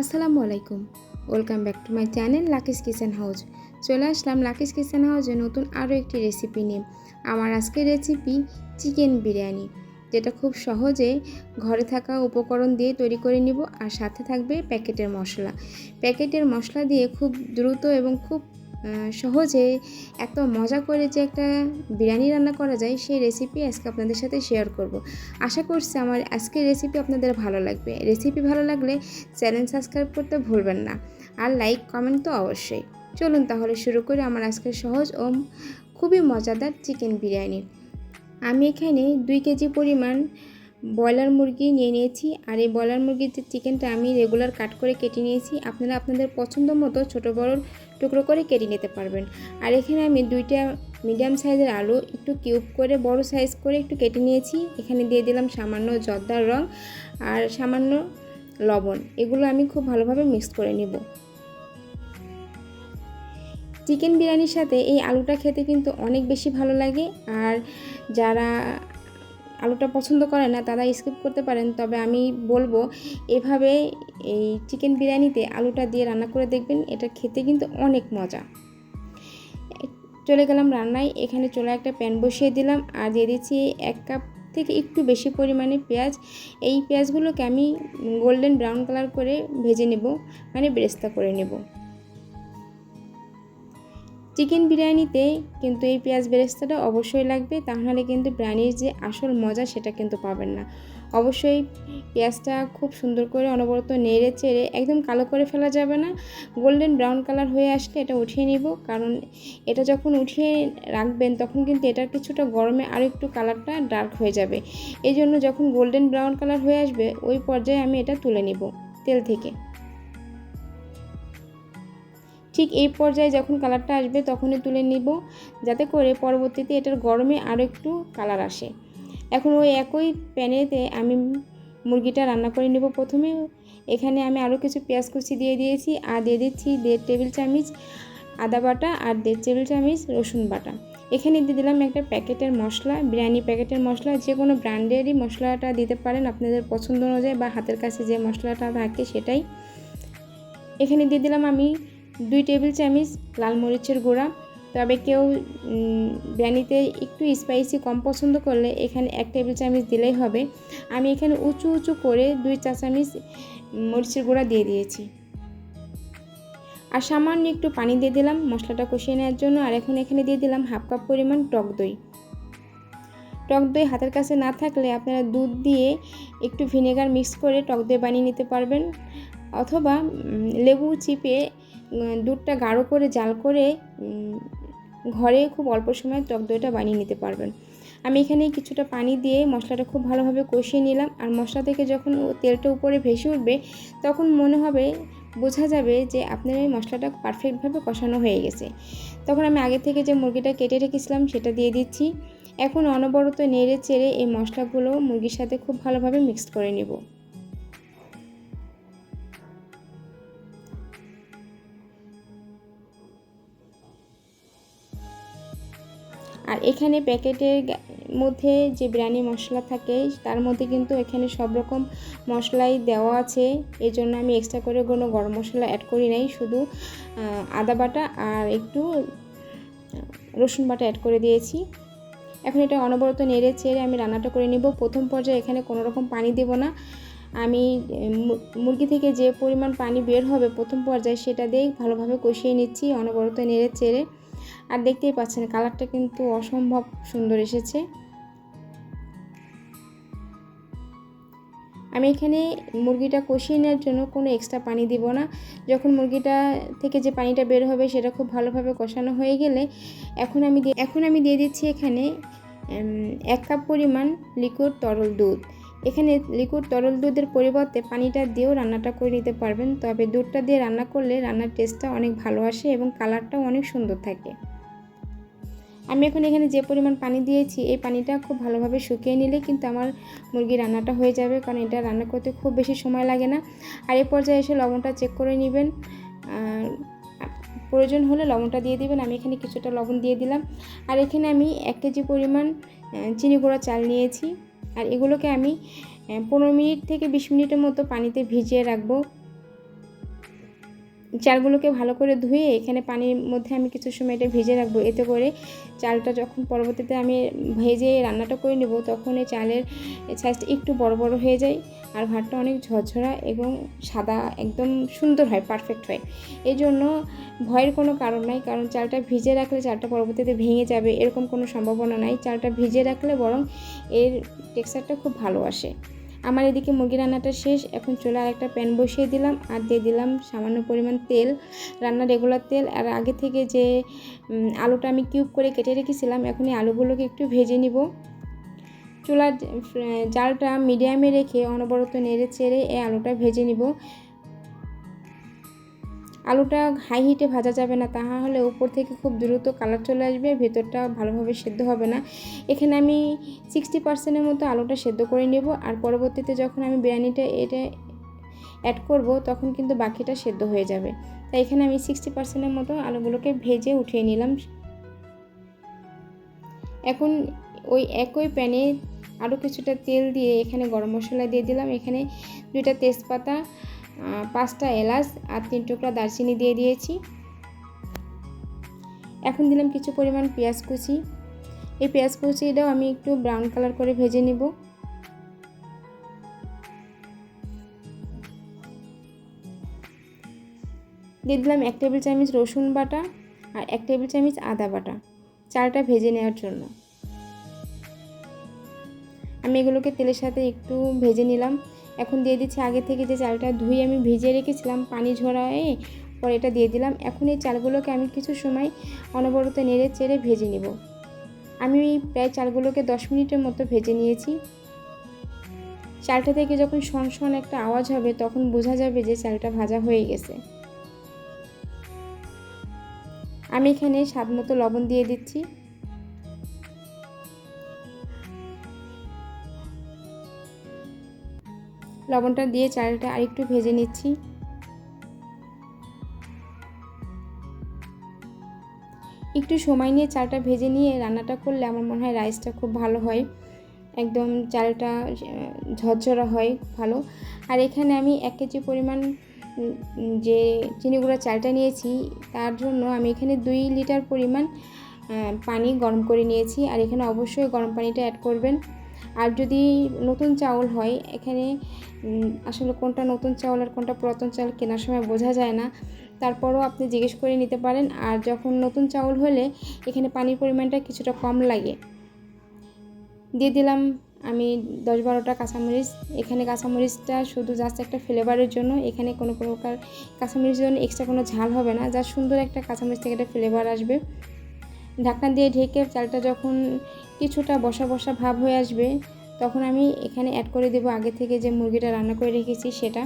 আসসালামু আলাইকুম। Welcome back to my channel Lucky's kitchen house চলে আসলাম লাকিস কিচেন হাউসে নতুন আরও একটি রেসিপি নিয়ে। আমার আজকের রেসিপি চিকেন বিরিয়ানি। যেটা খুব সহজে ঘরে থাকা উপকরণ দিয়ে তৈরি করে নিব, আর সাথে থাকবে প্যাকেটের মশলা। প্যাকেটের মশলা দিয়ে খুব দ্রুত এবং খুব সহজে এত মজা করে যে একটা বিরিয়ানি রান্না করা যায়, সেই রেসিপি আজকে আপনাদের সাথে শেয়ার করব। আশা করছি আমার আজকের রেসিপি আপনাদের ভালো লাগবে। রেসিপি ভালো লাগলে চ্যানেল সাবস্ক্রাইব করতে ভুলবেন না আর লাইক কমেন্ট তো অবশ্যই। চলুন তাহলে শুরু করি আমার আজকের সহজ ও খুবই মজাদার চিকেন বিরিয়ানি। আমি এখানে দুই কেজি পরিমাণ ব্রয়লার মুরগি নিয়ে নিয়েছি আর এই ব্রয়লার মুরগির যে চিকেনটা আমি রেগুলার কাট করে কেটে নিয়েছি, আপনারা আপনাদের পছন্দ মতো ছোটো বড় টুকরো করে কেটে নিতে পারবেন। আর এখানে আমি দুইটা মিডিয়াম সাইজের আলু একটু কিউব করে, বড় সাইজ করে একটু কেটে নিয়েছি। এখানে দিয়ে দিলাম সামান্য জর্দার রং আর সামান্য লবণ। এগুলো আমি খুব ভালোভাবে মিক্স করে নেব। চিকেন বিরিয়ানির সাথে এই আলুটা খেতে কিন্তু অনেক বেশি ভালো লাগে। আর যারা আলুটা পছন্দ করে না, তারা স্কিপ করতে পারেন। তবে আমি বলব, এভাবে এই চিকেন বিরিয়ানিতে আলুটা দিয়ে রান্না করে দেখবেন, এটা খেতে কিন্তু অনেক মজা। চলে গেলাম রান্নায়, এখানে চলে একটা প্যান বসিয়ে দিলাম, আর দিয়ে দিচ্ছি এক কাপ থেকে একটু বেশি পরিমাণে পেঁয়াজ। এই পেঁয়াজগুলোকে আমি গোল্ডেন ব্রাউন কালার করে ভেজে নেব মানে বেরেস্তা করে নেব। চিকেন বিরিয়ানিতে কিন্তু এই পেঁয়াজ বেরেস্তাটা অবশ্যই লাগবে। তাহলে কিন্তু বিরিয়ানির যে আসল মজা সেটা কিন্তু পাবেন না। অবশ্যই পেঁয়াজটা খুব সুন্দর করে অনবরত নেড়ে চেড়ে একদম কালো করে ফেলা যাবে না। গোল্ডেন ব্রাউন কালার হয়ে আসলে এটা উঠিয়ে নিব। কারণ এটা যখন উঠিয়ে রাখবেন তখন কিন্তু এটার কিছুটা গরমে আর একটু কালারটা ডার্ক হয়ে যাবে। এই জন্য যখন গোল্ডেন ব্রাউন কালার হয়ে আসবে, ওই পর্যায়ে আমি এটা তুলে নিব তেল থেকে। ঠিক এই পর্যায়ে যখন কালারটা আসবে তখনই তুলে নিব, যাতে করে পরবর্তীতে এটার গরমে আরও একটু কালার আসে। এখন ওই একই প্যানেতে আমি মুরগিটা রান্না করে নেব প্রথমে। এখানে আমি আরও কিছু পেঁয়াজ কুচি দিয়ে দিয়েছি, আর দিয়ে দিচ্ছি দেড় টেবিল চামচ আদা বাটা আর দেড় টেবিল চামচ রসুন বাটা। এখানে দিয়ে দিলাম একটা প্যাকেটের মশলা, বিরিয়ানি প্যাকেটের মশলা, যে কোনো ব্র্যান্ডেরই মশলাটা দিতে পারেন আপনাদের পছন্দ অনুযায়ী বা হাতের কাছে যে মশলাটা থাকে সেটাই। এখানে দিয়ে দিলাম আমি দুই টেবিল চামচ লাল মরিচের গুঁড়া। তবে কেউ বিরিয়ানিতে একটু স্পাইসি কম পছন্দ করলে এখানে এক টেবিল চামচ দিলেই হবে। আমি এখানে উঁচু উঁচু করে দুই চা চামচ মরিচের গুঁড়া দিয়ে দিয়েছি। আর সামান্য একটু পানি দিয়ে দিলাম মশলাটা কষিয়ে নেওয়ার জন্য। আর এখন এখানে দিয়ে দিলাম হাফ কাপ পরিমাণ টক দই। টক দই হাতের কাছে না থাকলে আপনারা দুধ দিয়ে একটু ভিনেগার মিক্স করে টক দই বানিয়ে নিতে পারবেন। অথবা লেবু চিপে দুধটা গাঢ় করে জাল করে ঘরে খুব অল্প সময় টক দইটা বানিয়ে নিতে পারবেন। আমি এখানে কিছুটা পানি দিয়ে মশলাটা খুব ভালোভাবে কষিয়ে নিলাম আর মশলা থেকে যখন তেলটা উপরে ভেসে উঠবে, তখন মনে হবে, বোঝা যাবে যে আপনার এই মশলাটা পারফেক্টভাবে কষানো হয়ে গেছে। তখন আমি আগে থেকে যে মুরগিটা কেটে রেখেছিলাম সেটা দিয়ে দিচ্ছি। এখন অনবরত নেড়ে চেড়ে এই মশলাগুলো মুরগির সাথে খুব ভালোভাবে মিক্সড করে নেব। আর এখানে প্যাকেটের মধ্যে যে বিরিয়ানি মশলা থাকে, তার মধ্যে কিন্তু এখানে সব রকম মশলাই দেওয়া আছে। এই জন্য আমি এক্সট্রা করে কোনো গরম মশলা অ্যাড করি নাই, শুধু আদা বাটা আর একটু রসুন বাটা অ্যাড করে দিয়েছি। এখন এটা অনবরত নেড়ে চেড়ে আমি রান্নাটা করে নিব। প্রথম পর্যায়ে এখানে কোনো রকম পানি দেব না। আমি মুরগি থেকে যে পরিমাণ পানি বের হবে প্রথম পর্যায়ে সেটা দিয়েই ভালোভাবে কষিয়ে নিচ্ছি অনবরত নেড়ে চেড়ে। আর দেখতেই পাচ্ছেন কালারটা কিন্তু অসম্ভব সুন্দর এসেছে। আমি এখানে মুরগিটা কষিয়ে নেওয়ার জন্য কোনো এক্সট্রা পানি দিব না। যখন মুরগিটা থেকে যে পানিটা বের হবে সেটা খুব ভালোভাবে কষানো হয়ে গেলে এখন আমি এখন আমি দিয়ে দিচ্ছি এখানে এক কাপ পরিমাণ লিকুইড তরল দুধ। এখানে লিকুইড তরল দুধের পরিবর্তে পানিটা দিয়েও রান্নাটা করে নিতে পারবেন। তবে দুধটা দিয়ে রান্না করলে রান্নার টেস্টটা অনেক ভালো আসে এবং কালারটাও অনেক সুন্দর থাকে। আমি এখন এখানে যে পরিমাণ পানি দিয়েছি, এই পানিটা খুব ভালোভাবে শুকিয়ে নিলে কিন্তু আমার মুরগি রান্নাটা হয়ে যাবে, কারণ এটা রান্না করতে খুব বেশি সময় লাগে না। আর এই পর্যায়ে এসে লবণটা চেক করে নেবেন। প্রয়োজন হলে লবণটা দিয়ে দিবেন। আমি এখানে কিছুটা লবণ দিয়ে দিলাম। আর এখানে আমি এক কেজি পরিমাণ চিনি গুঁড়া চাল নিয়েছি। আর এগুলোকে আমি পনেরো মিনিট থেকে বিশ মিনিটের মতো পানিতে ভিজিয়ে রাখব। চালগুলোকে ভালো করে ধুয়ে এখানে পানির মধ্যে আমি কিছু সময় এটা ভেজে রাখব। এতে করে চালটা যখন পরবর্তীতে আমি ভেজে রান্নাটা করে নেব, তখন এই চালের সাইজটা একটু বড় বড় হয়ে যায় আর ভাতটা অনেক ঝরঝরা এবং সাদা একদম সুন্দর হয় পারফেক্ট হয়। এই জন্য ভয়ের কোনো কারণ নাই, কারণ চালটা ভিজে রাখলে চালটা পরবর্তীতে ভেঙে যাবে, এরকম কোনো সম্ভাবনা নাই। চালটা ভিজে রাখলে বরং এর টেক্সচারটা খুব ভালো আসে। আমার এদিকে মুরগি রান্নাটা শেষ, এখন চলে আর একটা প্যান বসিয়ে দিলাম আর দিয়ে দিলাম সামান্য পরিমাণ তেল রান্নার রেগুলার তেল। আর আগে থেকে যে আলুটা আমি কিউব করে কেটে রেখেছিলাম এখন এই আলুগুলোকে একটু ভেজে নিব। চুলার জালটা মিডিয়ামে রেখে অনবরত নেড়ে চেড়ে এই আলুটা ভেজে নিব। আলুটা হাই হিটে ভাজা যাবে না তাহা হলে উপর থেকে খুব দ্রুত কালার চলে আসবে, ভেতরটা ভালোভাবে সেদ্ধ হবে না। এখানে আমি সিক্সটি পার্সেন্টের মতো আলুটা সেদ্ধ করে নেব, আর পরবর্তীতে যখন আমি বিরিয়ানিটা এটা অ্যাড করব, তখন কিন্তু বাকিটা সেদ্ধ হয়ে যাবে। তাই এখানে আমি সিক্সটি পার্সেন্টের মতো আলুগুলোকে ভেজে উঠিয়ে নিলাম। এখন ওই একই প্যানে আরও কিছুটা তেল দিয়ে এখানে গরম মশলা দিয়ে দিলাম। এখানে দুইটা তেজপাতা পাঁচটা এলাচ আর তিন টুকরা দারচিনি দিয়ে দিয়েছি। এখন দিলাম কিছু পরিমাণ পেঁয়াজ কুচি। এই পেঁয়াজ কুচিটাও আমি একটু ব্রাউন কালার করে ভেজে নিব। দিয়ে দিলাম এক টেবিল চামচ রসুন বাটা আর এক টেবিল চামচ আদা বাটা, চালটা ভেজে নেওয়ার জন্য। আমি এগুলোকে তেলের সাথে একটু ভেজে নিলাম। এখন দিয়ে দিচ্ছি আগে থেকে যে চালটা ধুয়ে আমি ভিজিয়ে রেখেছিলাম পানি ঝরায়ে, পরে এটা দিয়ে দিলাম। এখন এই চালগুলোকে আমি কিছু সময় অনবরত নেড়ে চেড়ে ভেজে নিব। আমি প্রায় চালগুলোকে দশ মিনিটের মতো ভেজে নিয়েছি। চালটা থেকে যখন শন শন একটা আওয়াজ হবে, তখন বোঝা যাবে যে চালটা ভাজা হয়ে গেছে। আমি এখানে স্বাদ মতো লবণ দিয়ে দিচ্ছি। লবণটা দিয়ে চালটা আরেকটু ভেজে নিচ্ছি। একটু সময় নিয়ে চালটা ভেজে নিয়ে রান্নাটা করলে আমার মনে হয় রাইসটা খুব ভালো হয়। একদম চালটা ঝরঝরা হয় ভালো। আর এখানে আমি এক কেজি পরিমাণ যে চিনি গুঁড়া চালটা নিয়েছি, তার জন্য আমি এখানে দুই লিটার পরিমাণ পানি গরম করে নিয়েছি। আর এখানে অবশ্যই গরম পানিটা অ্যাড করবেন। আর যদি নতুন চাউল হয়, এখানে আসলে কোনটা নতুন চাউল আর কোনটা পুরাতন চাউল কেনার সময় বোঝা যায় না। তারপরও আপনি জিজ্ঞেস করে নিতে পারেন, আর যখন নতুন চাউল হলে এখানে পানির পরিমাণটা কিছুটা কম লাগে। দিয়ে দিলাম আমি দশ বারোটা কাঁচামরিচ। এখানে কাঁচামরিচটা শুধু জাস্ট একটা ফ্লেভারের জন্য, এখানে কোনো প্রকার কাঁচামরিচের জন্য এক্সট্রা কোনো ঝাল হবে না যা সুন্দর একটা কাঁচামরিচ থেকে একটা ফ্লেভার আসবে। ঢাকনা দিয়ে ঢেকে চালটা যখন কিছুটা বসা বসা ভাব হয়ে আসবে, তখন আমি এখানে অ্যাড করে দেব আগে থেকে যে মুরগিটা রান্না করে রেখেছি সেটা।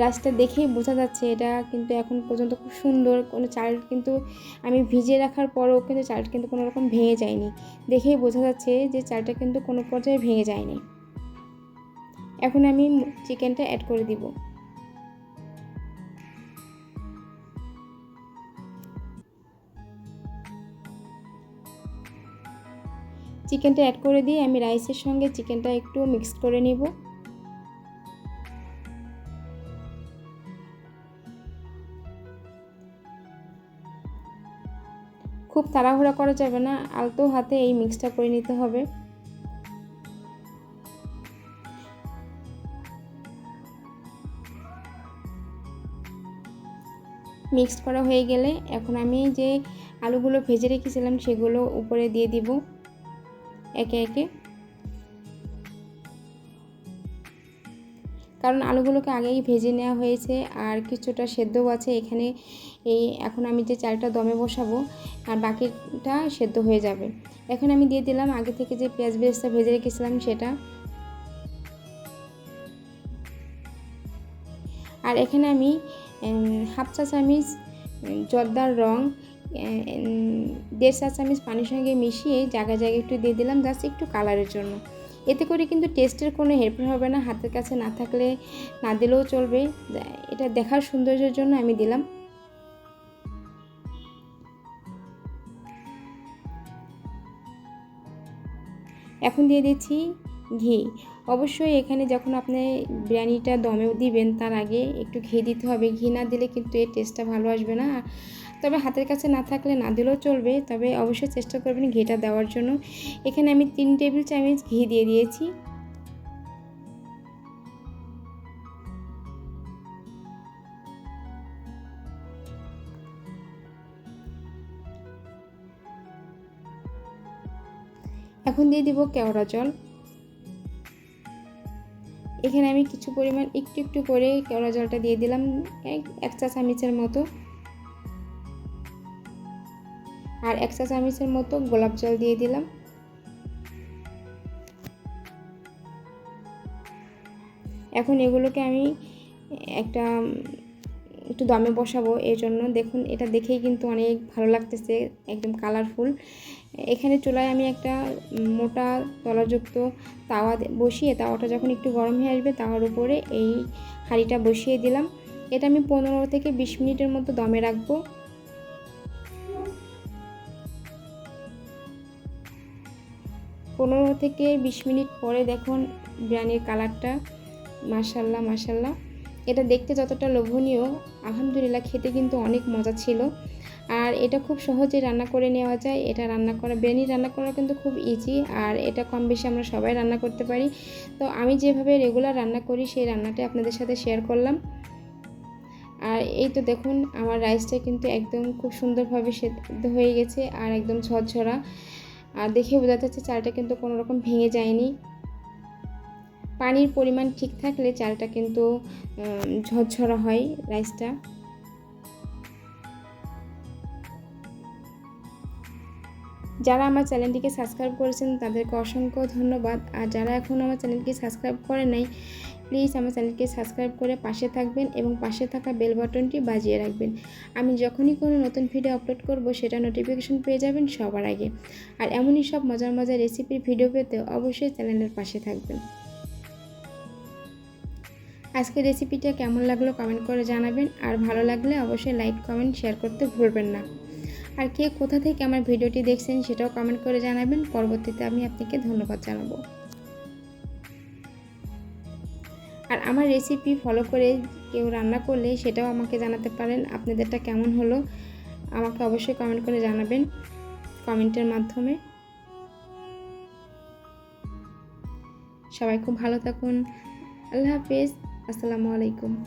রাইসটা দেখেই বোঝা যাচ্ছে এটা কিন্তু এখন পর্যন্ত খুব সুন্দর, কোনো চাল কিন্তু আমি ভিজিয়ে রাখার পরও কিন্তু চালটা কিন্তু কোনো রকম ভেঙে যায়নি। দেখেই বোঝা যাচ্ছে যে চালটা কিন্তু কোনো পর্যায়ে ভেঙে যায়নি। এখন আমি চিকেনটা অ্যাড করে দিব। চিকেনটা অ্যাড করে দিয়ে আমি রাইসের সঙ্গে চিকেনটা একটু মিক্সড করে নিব। খুব তাড়াহুড়া করা যাবে না, আলতো হাতে এই মিক্সটা করে নিতে হবে। মিক্সড করা হয়ে গেলে এখন আমি যে আলুগুলো ভেজে রেখেছিলাম সেগুলো উপরে দিয়ে দিব। একে একে। কারণ আলুগুলোকে আগেই ভেজে নেওয়া হয়েছে আর কিছুটা সেদ্ধও আছে এখানে। এই এখন আমি যে চালটা দমে বসাবো আর বাকিটা সেদ্ধ হয়ে যাবে। এখন আমি দিয়ে দিলাম আগে থেকে যে পেঁয়াজ বেরেস্তা ভেজে রেখেছিলাম সেটা। আর এখানে আমি হাফ চা চামিচ জর্দার রং দেড় চা চামচ পানির সঙ্গে মিশিয়ে জায়গায় জায়গায় একটু দিয়ে দিলাম জাস্ট একটু কালারের জন্য। এতে করে কিন্তু টেস্টের কোনো হেল্প হবে না, হাতের কাছে না থাকলে না দিলেও চলবে। এটা দেখার সৌন্দর্যের জন্য আমি দিলাম। এখন দিয়ে দিচ্ছি ঘি। অবশ্যই এখানে যখন আপনি বিরিয়ানিটা দমেও দিবেন তার আগে একটু ঘি দিতে হবে। ঘি না দিলে কিন্তু এর টেস্টটা ভালো আসবে না। তবে হাতের কাছে না থাকলে না দিলেও চলবে, তবে অবশ্যই চেষ্টা করবেন ঘিটা দেওয়ার জন্য। এখানে আমি তিন টেবিল চামচ ঘি দিয়ে দিয়েছি। এখন দিয়ে দিব কেওড়া জল। এখানে আমি কিছু পরিমাণ একটু একটু করে কেওড়া জলটা দিয়ে দিলাম, এক চা চামচের মতো। আর এক চা চামচের মতো গোলাপ জল দিয়ে দিলাম। এখন এগুলোকে আমি একটা একটু দমে বসাবো এই জন্য দেখুন, এটা দেখেই কিন্তু অনেক ভালো লাগতেছে, একদম কালারফুল এখানে চুলায় আমি একটা মোটা তলাযুক্ত তাওয়া বসিয়ে, তাওয়াটা যখন একটু গরম হয়ে আসবে, তাওয়ার উপরে এই হাঁড়িটা বসিয়ে দিলাম। এটা আমি পনেরো থেকে বিশ মিনিটের মতো দমে রাখব। পনেরো থেকে বিশ মিনিট পরে দেখুন বিরিয়ানির কালারটা। মাসাল্লাহ মাসাল্লাহ এটা দেখতে যতটা লোভনীয়, আলহামদুলিল্লাহ খেতে কিন্তু অনেক মজা ছিল। আর এটা খুব সহজে রান্না করে নেওয়া যায়। এটা রান্না করা, বিরিয়ানি রান্না করা কিন্তু খুব ইজি আর এটা কম বেশি আমরা সবাই রান্না করতে পারি। তো আমি যেভাবে রেগুলার রান্না করি, সেই রান্নাটা আপনাদের সাথে শেয়ার করলাম। আর এই তো দেখুন, আমার রাইসটা কিন্তু একদম খুব সুন্দরভাবে সেদ্ধ হয়ে গেছে, আর একদম ঝরঝরা। আর দেখে বোঝা যাচ্ছে চালটা কিন্তু কোনো রকম ভেঙে যায়নি। পানির পরিমাণ ঠিক থাকলে চালটা কিন্তু ঝরঝরা হয় রাইসটা। যারা আমার চ্যানেলটিকে সাবস্ক্রাইব করেছেন তাদেরকে অসংখ্য ধন্যবাদ। আর যারা এখন আমার চ্যানেলকে সাবস্ক্রাইব করে নাই প্লিজ আমার চ্যানেলকে সাবস্ক্রাইব করে পাশে থাকবেন এবং পাশে থাকা বেল বাটনটি বাজিয়ে রাখবেন। আমি যখনই কোনো নতুন ভিডিও আপলোড করব, সেটা নোটিফিকেশন পেয়ে যাবেন সবার আগে। আর এমনই সব মজার মজার রেসিপির ভিডিও পেতে অবশ্যই চ্যানেলের পাশে থাকবেন। আজকের রেসিপিটা কেমন লাগল কমেন্ট করে জানাবেন। আর ভালো লাগলে অবশ্যই লাইক কমেন্ট শেয়ার করতে ভুলবেন না। আর কে কোথা থেকে আমার ভিডিওটি দেখছেন সেটাও কমেন্ট করে জানাবেন। পরবর্তীতে আমি আপনাকে ধন্যবাদ জানাব। আর আমার রেসিপি ফলো করে কেউ রান্না করলে সেটাও আমাকে জানাতে পারেন। আপনাদেরটা কেমন হলো? আমাকে অবশ্যই কমেন্ট করে জানাবেন কমেন্টের মাধ্যমে। সবাই খুব ভালো থাকুন। আল্লাহ হাফিজ। আসসালামু আলাইকুম।